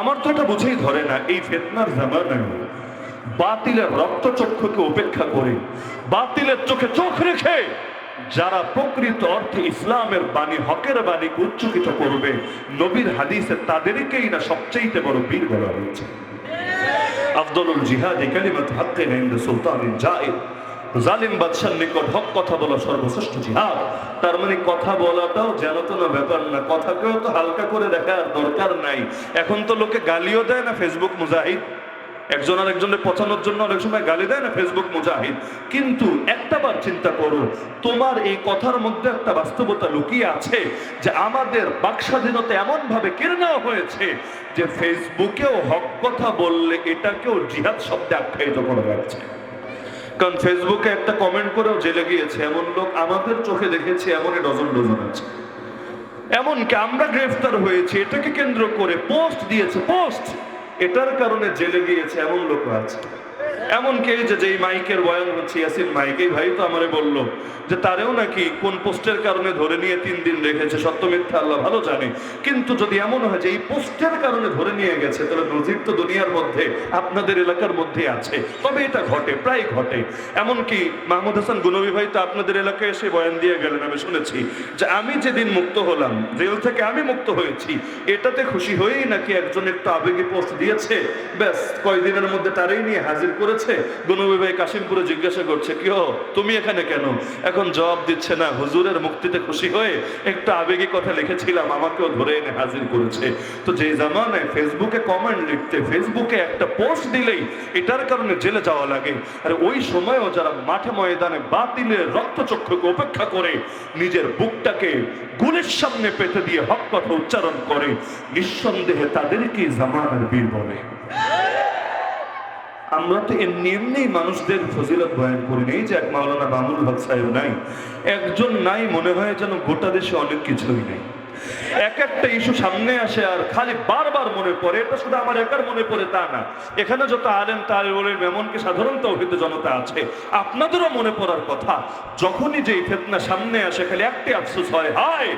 আমার তো এটা বুঝেই ধরে না এই ফেতনার জামানায়। বাতিলের রক্তচক্ষুকে উপেক্ষা করে, বাতিলের চোখে চোখ রেখে যারা প্রকৃত অর্থে ইসলামের বাণী, হকের বাণীকে উচ্চকিত করবে, নবীর হাদিসে তাদেরকেই না সবচেয়ে বড় বীর বলা হয়েছে। আফদলুল জিহাদ কালিমাত হাক্কে ইনদ সুলতানিন জায়েদ। জালিম বাদশার নিকট হক কথা বলা সর্বশ্রেষ্ঠ জিহাদ। তার মানে কথা বলাটাও যেন তো না ব্যাপার না, কথাকেও তো হালকা করে দেখার দরকার নাই। এখন তো লোকে গালিও দেয় না ফেসবুক মুজাহিদ। একজন আর একজনের পচানোর জন্য অনেক সময় গালি দেয় না ফেসবুক মুজাহিদ। কিন্তু একটা বার চিন্তা করো, তোমার এই কথার মধ্যে একটা বাস্তবতা লুকিয়ে আছে যে আমাদের বাকস্বাধীনতা এমন ভাবে কেড়ে নেওয়া হয়েছে যে ফেসবুকেও হক কথা বললে এটাকেও জিহাদ শব্দে আখ্যায়িত করা যাচ্ছে। কারণ ফেসবুকে একটা কমেন্ট করেও জেলে গিয়েছে। এমন লোক আমাদের চোখে দেখেছি, এমনই ডজন ডজন আছে। এমনকি আমরা গ্রেফতার হয়েছি, এটাকে কেন্দ্র করে পোস্ট দিয়েছে পোস্ট এটার কারণে জেলে গিয়েছে, এমন লোক আছে। এমনকি এই যে যেই মাইকের বয়ান হচ্ছে ইয়াসিন মাইক, এই ভাই তো আমারে বলল যে তারেও নাকি কোন পোস্টের কারণে ধরে নিয়ে তিন দিন রেখেছে, সত্য মিথ্যা আল্লাহ ভালো জানে। কিন্তু যদি এমন হয় যে এই পোস্টের কারণে ধরে নিয়ে গেছে, তাহলে নজির তো দুনিয়ার মধ্যে, আপনাদের এলাকার মধ্যে আছে। তবে এটা ঘটে, প্রায় ঘটে। এমনকি মাহমুদ হাসান গুনবী ভাই তো আপনাদের এলাকায় এসে বয়ান দিয়ে গেলেন, আমি শুনেছি যে আমি যেদিন মুক্ত হলাম, জেল থেকে আমি মুক্ত হয়েছি, এটাতে খুশি হয়েই নাকি একজন একটু আবেগে পোস্ট দিয়েছে? ব্যাস, কয়দিনের মধ্যে তারাই নিয়ে হাজির করেছে গুনবী ভাই কাশিমপুরে জিজ্ঞাসা করছে, কি হো তুমি এখানে কেন? এখন জবাব দিচ্ছে, না, হুজুরের মুক্তিতে খুশি হয়ে একটু আবেগী কথা লিখেছিলাম, আমাকেও ধরে এনে হাজির করেছে। তো যে জামানায় ফেসবুকে কমেন্ট লিখতে, ফেসবুকে একটা পোস্ট দিলেই এটার কারণে জেলে যাওয়া লাগে। আর ওই সময়ও যারা মাঠে ময়দানে বাতিলের রক্তচক্ষুকে উপেক্ষা করে নিজের বুকটাকে গুলির সামনে পেতে দিয়ে হক কথা উচ্চারণ করে, নিঃসন্দেহে তাদেরকে জামানার বীর বলে। আমরা তো এমনি এমনি মানুষদের ফজিলত বয়ান করি নেই যে এক মাওলানা বামুল হক সাহেব নাই। একজন নাই, মনে হয় যেন গোটা দেশে অনেক কিছুই নেই। এক একটা ইস্যু সামনে আসে আর খালি বারবার মনে পড়ে, এটা শুধু আমার একার মনে পড়ে তা না। এখানে যত আলেন তার বলেন এমনকি সাধারণ তৌহিদ জনতা আছে, আপনাদেরও মনে পড়ার কথা, যখনই যে ফেতনা সামনে আসে, খালি একটি আফসোস হয়, হায়,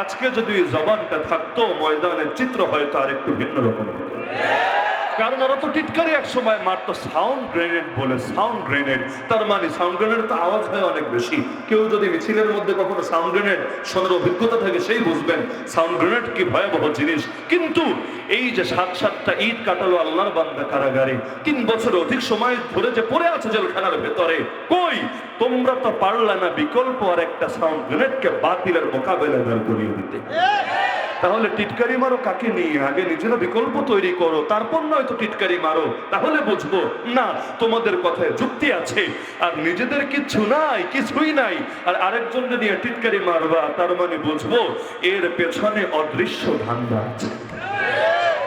আজকে যদি জবানটা থাকতো, ময়দানের চিত্র হয়তো আর একটু ভিন্ন রকম হতো। কারণ ওরা তো টিটকারি এক সময় মারতো, সাউন্ড গ্রেনেড বলে, সাউন্ড গ্রেনেড তার মানে সাউন্ড গ্রেনেড তো আওয়াজ হয় অনেক বেশি। কেউ যদি মিছিলের মধ্যে কখনো সাউন্ড গ্রেনেড শোনার অভিজ্ঞতা থাকে, সেই বুঝবেন সাউন্ড গ্রেনেড কি ভয়াবহ জিনিস। কিন্তু এই যে সাত সাতটা ঈদ কাটালো আল্লাহর বান্দা কারাগারে, তিন বছর অধিক সময় ধরে যে পড়ে আছে জেলখানার ভেতরে, কই? তোমরা তো পারলা না বিকল্প আর একটা সাউন্ড গ্রেনেডকে বাতিলের মোকাবেলা বের করিয়ে দিতে। তাহলে টিটকারি মারো, কাকে নিয়ে আগে নিজেরা বিকল্প তৈরি করো, তারপর নয়তো টিটকারি মারো। তাহলে বুঝব, না, তোমাদের কথায় যুক্তি আছে, আর নিজেদের কিচ্ছু নাই, কিছুই নাই। আর আরেকজনকে নিয়ে টিটকারি মারবা, তার মানে বুঝব, এর পেছনে অদৃশ্য ধান্দা আছে।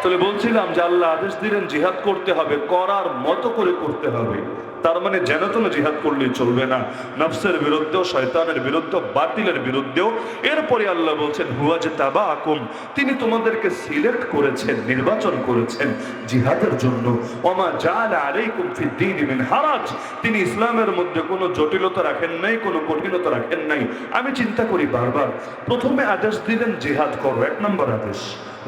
তাহলে বলছিলাম যে আল্লাহ আদেশ দিলেন জিহাদ করতে হবে, করার মতো করে করতে হবে। তার মানে যেন তেন জিহাদ করলেই চলবে না। নফসের বিরুদ্ধেও, শয়তানের বিরুদ্ধে বাতিলের বিরুদ্ধেও। এরপরে আল্লাহ বলছেন, হুয়া যে তাবা আকুম তিনি তোমাদেরকে সিলেক্ট করেছেন, নির্বাচন করেছেন জিহাদের জন্য। ওমা জাল আলাইকুম ফিদ্দিন মিন হারাজ। তিনি ইসলামের মধ্যে কোনো জটিলতা রাখেন নাই, কোনো কঠিনতা রাখেন নাই। আমি চিন্তা করি বারবার, প্রথমে আদেশ দিলেন, জিহাদ করো। এক নম্বর আদেশ,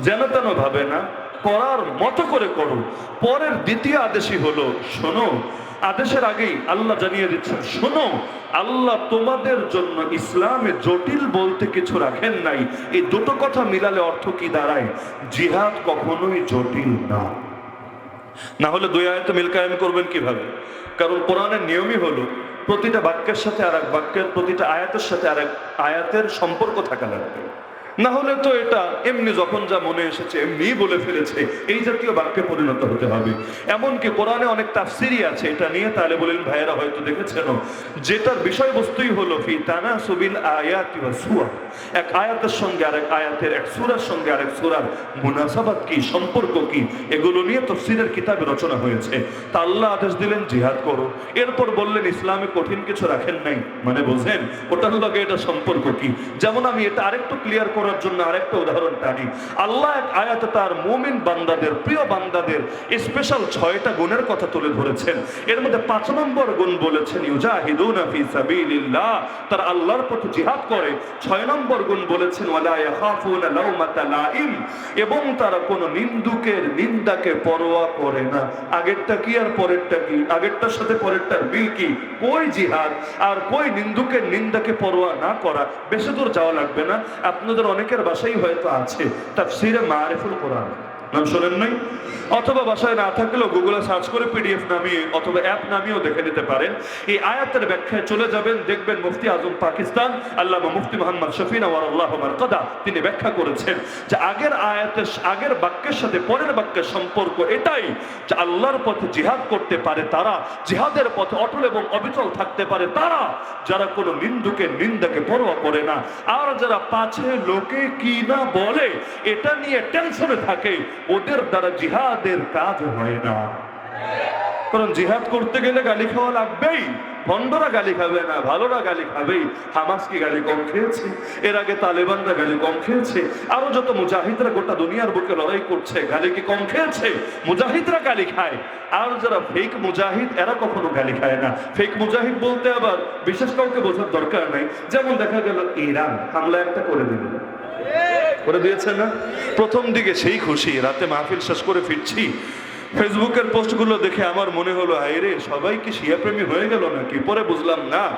যেন তেন ভাবে না, করার মতো করে করো। পরের দ্বিতীয় আদেশই হলো, শোনো আদেশের আগেই আল্লাহ জানিয়ে দিচ্ছেন, শোনো, আল্লাহ তোমাদের জন্য ইসলামে জটিল বলতে কিছু রাখেন নাই। এই দুটো কথা মিলালে অর্থ কি দাঁড়ায়? জিহাদ কখনোই জটিল না। না হলে দুই আয়াতে মিল কায়েম করবেন কীভাবে? কারণ কোরআনের নিয়মই হলো, প্রতিটা বাক্যের সাথে আর এক বাক্যের, প্রতিটা আয়াতের সাথে আর এক আয়াতের সম্পর্ক থাকা লাগবে। না হলে তো এটা এমনি যখন যা মনে এসেছে এমনি বলে ফেলেছে। এই জাতীয় বাক্যে পরিণত হতে হবে। এমনকি কোরআনে অনেক তাফসিরি আছে, এটা নিয়ে তাহলে বলেন, ভাইয়েরা হয়তো দেখেছেন যেটার বিষয়বস্তুই হলো, ফি তানা সুবিল আয়াত এক আয়াতের সঙ্গে আরেক আয়াতের, এক সূরার সঙ্গে আরেক সূরার মুনাসাবাত কি, সম্পর্ক কি, এগুলো নিয়ে তফসিরের কিতাবে রচনা হয়েছে। তা আল্লাহ আদেশ দিলেন, জিহাদ করো। এরপর বললেন, ইসলামে কঠিন কিছু রাখেন নাই। মানে বোঝেন, ওটার লগে এটা সম্পর্ক কি? যেমন আমি এটা আরেকটু ক্লিয়ার করে করার জন্য আরেকটা উদাহরণ টানি। আল্লাহ এক আয়াতে তার মুমিন বান্দাদের, প্রিয় বান্দাদের স্পেশাল ছয়টা গুণের কথা তুলে ধরেছেন। এর মধ্যে পাঁচ নম্বর গুণ বলেছেন, ইউজাহিদুনা ফি সাবিলিল্লাহ। তারা আল্লাহর পথে জিহাদ করে। ছয় নম্বর গুণ বলেছেন, ওয়ালা ইয়াখাফুনা লাউমাতা লাইম। এবং তারা কোনো নিন্দুকের, নিন্দাকে পরোয়া করে না। আগেরটা কি আর পরেরটা কি? আগেরটার সাথে পরেরটার মিল কি? কই জিহাদ? আর কই নিন্দুকের, নিন্দাকে পরোয়া না করা? বেশি দূর যাওয়া লাগবে না। আপনাদের অনেকের বাসাই হয়তো আছে তাফসিরে মারিফুল কোরআন। নাম শোনেন নাই? অথবা বাসায় না থাকলেও গুগলে সার্চ করে পিডিএফ নামিয়ে অথবা অ্যাপ নামিয়েও দেখে নিতে পারেন। এই আয়াতের ব্যাখ্যায় চলে যাবেন, দেখবেন মুফতি আজম পাকিস্তান আল্লাহ মুফতি মোহাম্মদ শফিন আওয়ার আল্লাহ কদা তিনি ব্যাখ্যা করেছেন যে আগের আয়াতের আগের বাক্যের সাথে পরের বাক্যের সম্পর্ক এটাই যে আল্লাহর পথে জিহাদ করতে পারে তারা, জিহাদের পথে অটল এবং অবিচল থাকতে পারে তারা, যারা কোনো নিন্দুকে, নিন্দাকে পরোয়া করে না। আর যারা পাছে, লোকে কি না বলে, এটা নিয়ে টেনশনে থাকে। ওদের দ্বারা জিহাদের কাজ হয় না। কারণ জিহাদ করতে গেলে গালি খাওয়া লাগবেই। ভণ্ডরা গালি খাবে না, ভালোরা গালি খাবেই। হামাস কি গালি কম খেয়েছে? এর আগে তালেবানরা গালি কম খেয়েছে। আরও যত মুজাহিদরা গোটা দুনিয়ার বুকে লড়াই করছে, গালি কি কম খেয়েছে? মুজাহিদরা গালি খায়। আর যারা ফেক মুজাহিদ, এরা কখনো গালি খায় না। ফেক মুজাহিদ বলতে আবার বিশেষ কাউকে বোঝার দরকার নাই। যেমন দেখা গেল ইরান, হামলা একটা করে দিল। করে দিয়েছে না? প্রথম দিকে সেই খুশি, রাতে মাহফিল শেষ করে ফিরছি। ফেসবুকের পোস্টগুলো দেখে আমার মনে হলো, আইরে, সবাই কি শিয়া প্রেমী হয়ে গেল নাকি? পরে বুঝলাম, না।